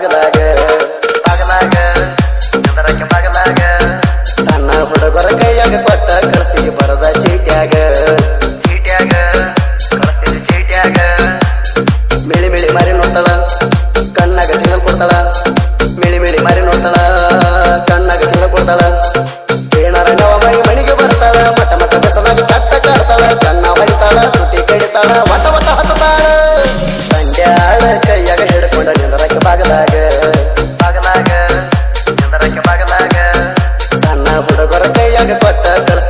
ಬಾಗಲಾಗ ಬಾಗಲಾಗ ಚಂದ್ರಕ್ಕೆ ಬಾಗಲಾಗ. ಸಣ್ಣ ಬರದ ಚೀಟ್ಯಾಗ. ಚೀಟ್ಯಾಗ ಚೀಟ್ಯಾಗ. ಮಿಳಿ ಮಿಳಿ ಮಾರಿ ನೋಡ್ತಾಳ, ಕಣ್ಣಾಗ ಸಿಗ್ನಲ್ ಕೊಡ್ತಾಳ. ಕೊರತೆಯಾಗ ಕೊಟ್ಟ ಕಳಿಸ್ತಾನ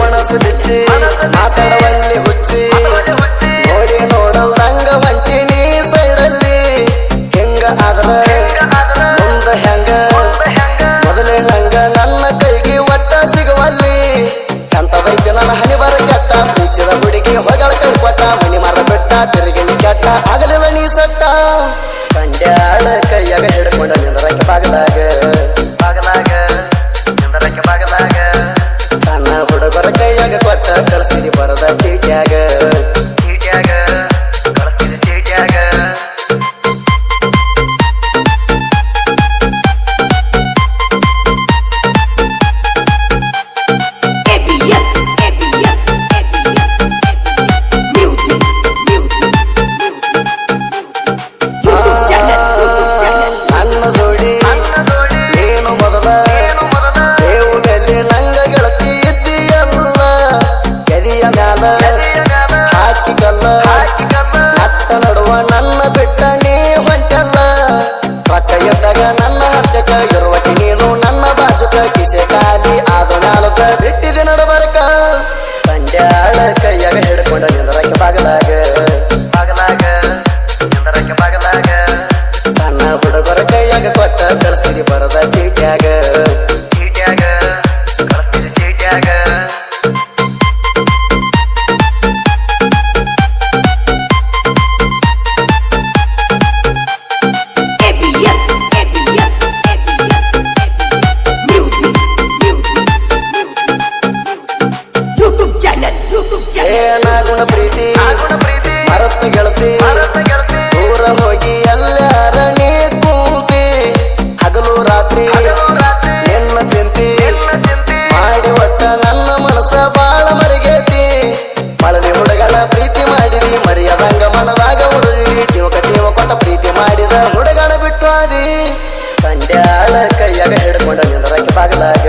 ಮನಸ್ಸು ಬಿಚ್ಚಿ ಮಾತಾಡುವಲ್ಲಿ ಹುಚ್ಚಿ I juega किसे का ಬಾಳ ಕೈಯಾಗ ಹಿಡ್ಕೊಂಡ ನಿಂದ್ರಕ್ಕೆ ಬಾಗಲಾಗ.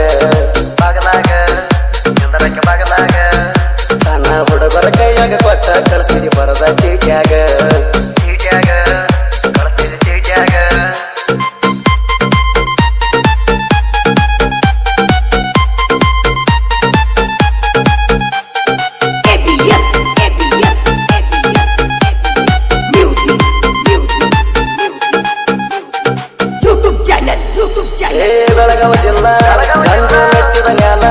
ಬಾಗಲಾಗ ನಿಂದ್ರಕ್ಕೆ ಬಾಗಲಾಗ. ಸಣ್ಣ ಹುಡುಗರ ಕೈಯಾಗ ಕೊಟ್ಟ ಕಳಿಸ್ತೀನಿ ಬರದ ಚೀಟಿಯಾಗ. ಚೀಟಿಯಾಗ. ಬೆಳಗಾವ ಜಿಲ್ಲಾ ಗಂಡು ಮೆಟ್ಟಿದ ಮ್ಯಾಲ.